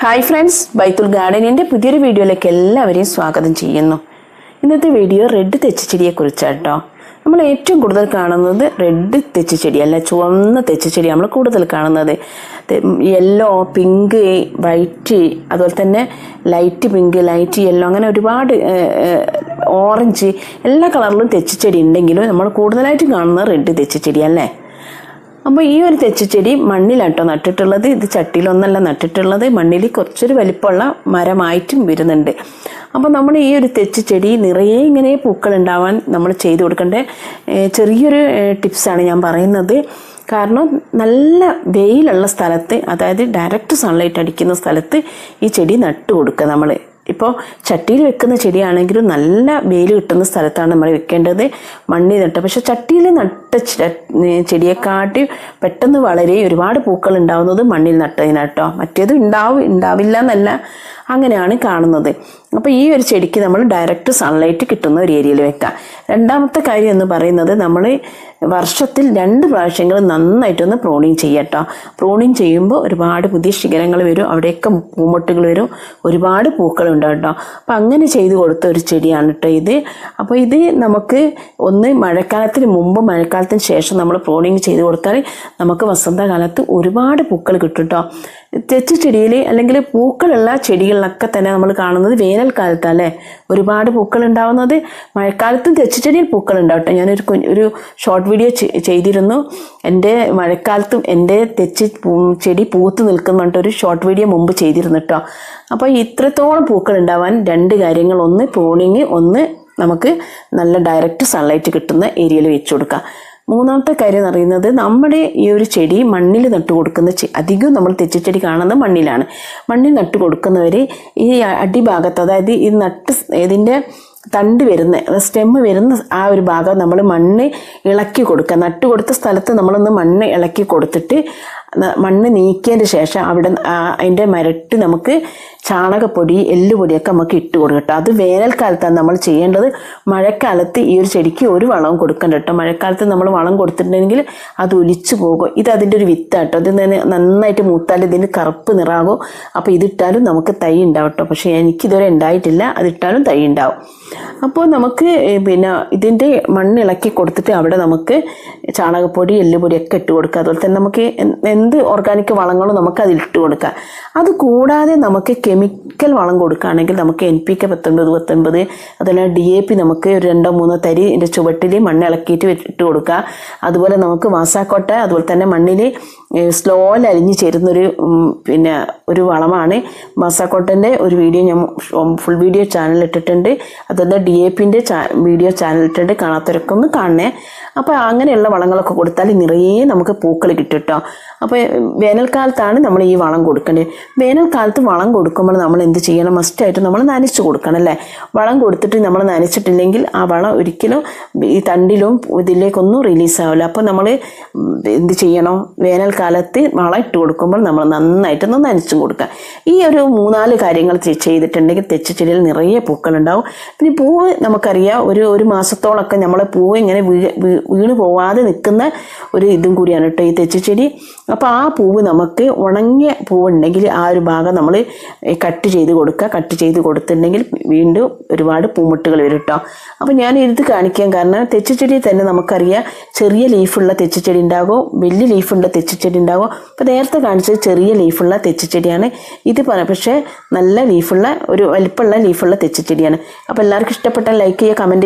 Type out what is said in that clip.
Hi friends ബൈത്തുൽ ഗാർഡനിന്റെ പുതിയൊരു വീഡിയോയിലേക്ക് എല്ലാവരെയും സ്വാഗതം ചെയ്യുന്നു. ഇന്നത്തെ വീഡിയോ റെഡ് തെച്ചിച്ചെടിയെ കുറിച്ചാട്ടോ. നമ്മൾ ഏറ്റവും കൂടുതൽ കാണുന്നത് റെഡ് തെച്ചിച്ചെടി അല്ല ചുവന്ന തെച്ചിച്ചെടി നമ്മൾ കൂടുതൽ കാണുന്നത്. യെല്ലോ പിങ്ക് വൈറ്റ് അതുപോലെ തന്നെ ലൈറ്റ് പിങ്ക് ലൈറ്റ് യെല്ലോ അങ്ങനെ ഒരുപാട് ഓറഞ്ച് എല്ലാ കളറിലും തെച്ചിച്ചെടി ഉണ്ടെങ്കിലും നമ്മൾ കൂടുതലായിട്ട് കാണുന്നത് റെഡ് തെച്ചിച്ചെടി അല്ലേ അപ്പോൾ ഈ ഒരു തെച്ചിച്ചെടി മണ്ണിലാട്ടോ നട്ടിട്ടുള്ളത്. ഇത് ചട്ടിയിലൊന്നല്ല നട്ടിട്ടുള്ളത്. മണ്ണിൽ കുറച്ചൊരു വലിപ്പമുള്ള മരമായിട്ടും വരുന്നുണ്ട്. അപ്പോൾ നമ്മൾ ഈ ഒരു തെച്ചിച്ചെടി നിറയെ ഇങ്ങനെ പൂക്കൾ ഉണ്ടാവാൻ നമ്മൾ ചെയ്തു കൊടുക്കേണ്ട? ചെറിയൊരു ടിപ്സാണ് ഞാൻ പറയുന്നത്. കാരണം നല്ല വെയിലുള്ള സ്ഥലത്ത് അതായത് ഡയറക്റ്റ് സൺലൈറ്റ് അടിക്കുന്ന സ്ഥലത്ത് ഈ ചെടി നട്ടു കൊടുക്കുക നമ്മൾ ഇപ്പോൾ ചട്ടിയിൽ വെക്കുന്ന ചെടിയാണെങ്കിലും നല്ല വെയിൽ കിട്ടുന്ന സ്ഥലത്താണ് നമ്മൾ വെക്കേണ്ടത് മണ്ണിൽ നട്ട്. പക്ഷെ ചട്ടിയിൽ നട്ട ചെടിയെക്കാട്ടി പെട്ടെന്ന് വളരെ ഒരുപാട് പൂക്കൾ ഉണ്ടാവുന്നത് മണ്ണിൽ നട്ടതിനാട്ടോ. മറ്റേത് ഉണ്ടാവും ഉണ്ടാവില്ല എന്നല്ല അങ്ങനെയാണ് കാണുന്നത്. അപ്പോൾ ഈ ഒരു ചെടിക്ക് നമ്മൾ ഡയറക്റ്റ് സൺലൈറ്റ് കിട്ടുന്ന ഒരു ഏരിയയിൽ വെക്കാം. രണ്ടാമത്തെ കാര്യം എന്ന് പറയുന്നത് നമ്മൾ വർഷത്തിൽ രണ്ട് പ്രാവശ്യങ്ങൾ നന്നായിട്ടൊന്ന് പ്രോണിങ് ചെയ്യട്ടോ. പ്രോണിങ് ചെയ്യുമ്പോൾ ഒരുപാട് പുതിയ ശിഖരങ്ങൾ വരും അവിടെയൊക്കെ പൂമൊട്ടുകൾ വരും ഒരുപാട് പൂക്കൾ ഉണ്ടാവും കേട്ടോ. അപ്പം അങ്ങനെ ചെയ്ത് കൊടുത്ത ഒരു ചെടിയാണ് കേട്ടോ ഇത്. അപ്പോൾ ഇത് നമുക്ക് ഒന്ന് മഴക്കാലത്തിന് മുമ്പ് മഴക്കാലത്തിന് ശേഷം നമ്മൾ പ്രോണിങ് ചെയ്ത് കൊടുത്താൽ നമുക്ക് വസന്തകാലത്ത് ഒരുപാട് പൂക്കൾ കിട്ടും കേട്ടോ തെച്ചു ചെടിയിൽ അല്ലെങ്കിൽ പൂക്കളുള്ള ചെടികളിലൊക്കെ തന്നെ നമ്മൾ കാണുന്നത് വേനൽക്കാലത്തല്ലേ? ഒരുപാട് പൂക്കൾ ഉണ്ടാവുന്നത്. മഴക്കാലത്തും തെച്ചു ചെടിയിൽ പൂക്കൾ ഉണ്ടാവട്ടെ ഞാനൊരു ഒരു ഷോർട്ട് വീഡിയോ ചെയ്തിരുന്നു. എന്റെ മഴക്കാലത്തും എന്റെ തെച്ച് ചെടി പൂത്ത് നിൽക്കുന്നുണ്ട് ഒരു ഷോർട്ട് വീഡിയോ മുമ്പ് ചെയ്തിരുന്നു കേട്ടോ. അപ്പോൾ ഇത്രത്തോളം പൂക്കൾ ഉണ്ടാവാൻ രണ്ട് കാര്യങ്ങൾ. ഒന്ന് പ്രൂണിങ് ഒന്ന് നമുക്ക് നല്ല ഡയറക്റ്റ് സൺലൈറ്റ് കിട്ടുന്ന ഏരിയയിൽ വെച്ച് കൊടുക്കാം. മൂന്നാമത്തെ കാര്യം എന്ന് പറയുന്നത് നമ്മുടെ ഈ ഒരു ചെടി മണ്ണിൽ നട്ടു കൊടുക്കുന്ന അധികവും നമ്മൾ തെച്ചിച്ചെടി കാണുന്നത് മണ്ണിലാണ്. മണ്ണിൽ നട്ടു കൊടുക്കുന്നവർ ഈ അടിഭാഗത്ത് അതായത് ഈ നട്ട് ഇതിന്റെ തണ്ട് വരുന്ന സ്റ്റെമ്മ് വരുന്ന ആ ഒരു ഭാഗം നമ്മൾ മണ്ണ് ഇളക്കി കൊടുക്കുക. നട്ട് കൊടുത്ത സ്ഥലത്ത് നമ്മളൊന്ന് മണ്ണ് ഇളക്കി കൊടുത്തിട്ട് മണ്ണ് നീക്കിയതിന് ശേഷം അവിടെ അതിന്റെ മരട്ട് നമുക്ക് ചാണകപ്പൊടി എല്ലുപൊടിയൊക്കെ നമുക്ക് ഇട്ട് കൊടുക്കട്ടോ അത് വേനൽക്കാലത്താണ് നമ്മൾ ചെയ്യേണ്ടത്. മഴക്കാലത്ത് ഈ ഒരു ചെടിക്ക് ഒരു വളവും കൊടുക്കണ്ട കേട്ടോ. മഴക്കാലത്ത് നമ്മൾ വളം കൊടുത്തിട്ടുണ്ടെങ്കിൽ അത് ഒലിച്ചു പോകും. ഇത് അതിന്റെ ഒരു വിത്താട്ടോ ഇത് തന്നെ നന്നായിട്ട് മൂത്താൽ ഇതിന് കറുപ്പ് നിറാകും. അപ്പോൾ ഇതിട്ടാലും നമുക്ക് തൈ ഉണ്ടാവും കേട്ടോ. പക്ഷേ എനിക്കിതുവരെ ഉണ്ടായിട്ടില്ല. അതിട്ടാലും തൈ ഉണ്ടാവും. അപ്പോൾ നമുക്ക് പിന്നെ ഇതിന്റെ മണ്ണ് ഇളക്കി കൊടുത്തിട്ട് അവിടെ നമുക്ക് ചാണകപ്പൊടി എല്ലുപൊടി ഒക്കെ ഇട്ട് കൊടുക്കുക. അതുപോലെ തന്നെ നമുക്ക് എന്ത് ഓർഗാനിക് വളങ്ങളും നമുക്ക് അതിൽ ഇട്ട് കൊടുക്കുക. അത് കൂടാതെ നമുക്ക് കെമിക്കൽ വളം കൊടുക്കുകയാണെങ്കിൽ നമുക്ക് എൻ പി കെ പത്തൊൻപത് പത്തൊൻപത് അതുപോലെ ഡി എ പി നമുക്ക് ഒരു രണ്ടോ മൂന്നോ തരി ഇതിന്റെ ചുവട്ടിൽ മണ്ണ് ഇളക്കിയിട്ട് ഇട്ട് കൊടുക്കുക. അതുപോലെ നമുക്ക് മാസാക്കോട്ട അതുപോലെ തന്നെ മണ്ണിൽ സ്ലോയിൽ അലിഞ്ഞു ചേരുന്നൊരു പിന്നെ ഒരു വളമാണ് മാസാക്കോട്ടന്റെ ഒരു വീഡിയോ ഞാൻ ഫുൾ വീഡിയോ ചാനൽ ഇട്ടിട്ടുണ്ട്. അതുപോലെ ഡി എ പിന്റെ വീഡിയോ ചാനൽ ഇട്ടിട്ട് കാണാത്തവരൊക്കെ ഒന്ന് കാണണേ. അപ്പോൾ അങ്ങനെയുള്ള വളങ്ങളൊക്കെ കൊടുത്താൽ നിറയെ നമുക്ക് പൂക്കൾ കിട്ടും കേട്ടോ അപ്പോൾ വേനൽക്കാലത്താണ് നമ്മൾ ഈ വളം കൊടുക്കേണ്ടത് വേനൽക്കാലത്ത് വളം കൊടുക്കുമ്പോൾ നമ്മൾ എന്ത് ചെയ്യണം? മസ്റ്റായിട്ട് നമ്മൾ നനച്ച് കൊടുക്കണം അല്ലേ? വളം കൊടുത്തിട്ട് നമ്മൾ നനച്ചിട്ടില്ലെങ്കിൽ ആ വളം ഒരിക്കലും ഈ തണ്ടിലും ഇതിലേക്കൊന്നും റിലീസ് ആവില്ല. അപ്പോൾ നമ്മൾ എന്ത് ചെയ്യണം? വേനൽക്കാലത്ത് വളം ഇട്ട് കൊടുക്കുമ്പോൾ നമ്മൾ നന്നായിട്ടൊന്ന് നനച്ചും കൊടുക്കുക. ഈ ഒരു മൂന്നാൽ കാര്യങ്ങൾ ചെയ്തിട്ടുണ്ടെങ്കിൽ തെച്ചിച്ചെടിയിൽ നിറയെ പൂക്കളുണ്ടാവും. പിന്നെ പൂവ് നമുക്കറിയാം ഒരു ഒരു മാസത്തോളമൊക്കെ നമ്മളെ പൂവ് ഇങ്ങനെ വീണ് പോവാതെ നിൽക്കുന്ന ഒരു ഇതും കൂടിയാണ് കേട്ടോ ഈ തെച്ചിച്ചെടി. അപ്പോൾ ആ പൂവ് നമുക്ക് ഉണങ്ങിയ പൂവുണ്ടെങ്കിൽ ആ ഒരു ഭാഗം നമ്മൾ കട്ട് ചെയ്ത് കൊടുക്കുക. കട്ട് ചെയ്ത് കൊടുത്തിട്ടുണ്ടെങ്കിൽ വീണ്ടും ഒരുപാട് പൂമുട്ടുകൾ വരും കേട്ടോ. അപ്പോൾ ഞാൻ ഇത് കാണിക്കാൻ കാരണം തെച്ചിച്ചെടി തന്നെ നമുക്കറിയാം ചെറിയ ലീഫുള്ള തെച്ചിച്ചെടി ഉണ്ടാകും വലിയ ലീഫുള്ള തെച്ചിച്ചെടി ഉണ്ടാകും. അപ്പോൾ നേരത്തെ കാണിച്ചത് ചെറിയ ലീഫുള്ള തെച്ചിച്ചെടിയാണ്. ഇത് പക്ഷേ നല്ല ലീഫുള്ള ഒരു വലിപ്പമുള്ള ലീഫുള്ള തെച്ചിച്ചെടിയാണ്. അപ്പോൾ എല്ലാവർക്കും ഇഷ്ടപ്പെട്ട ലൈക്ക് ചെയ്യുക കമന്റ്